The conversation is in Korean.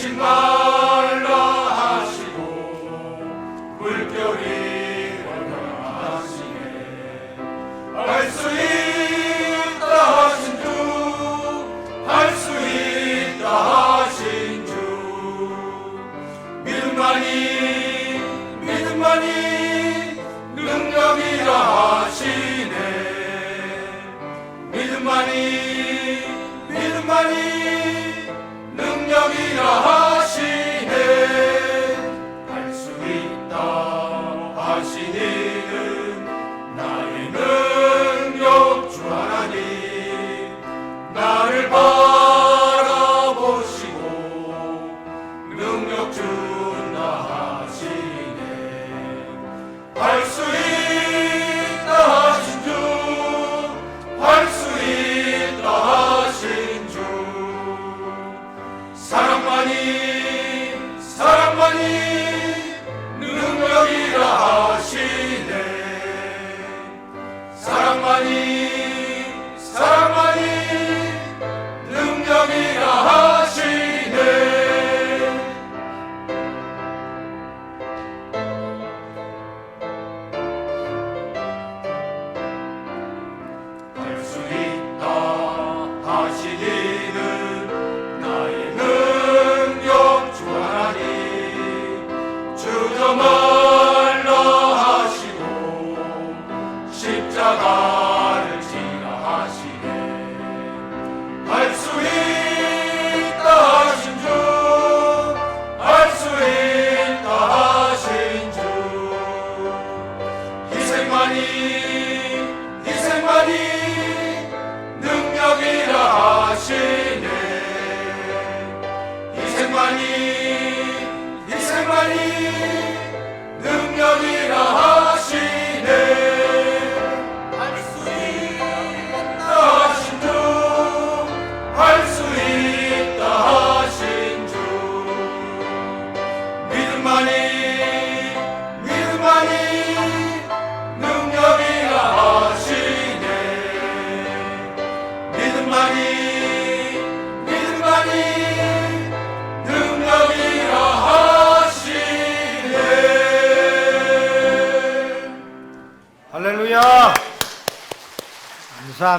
주신 말라 하시고 물결이 건강하시네. 알수 있다 하신 주, 믿음 많이 Maria. 생만이 이 생만이 sa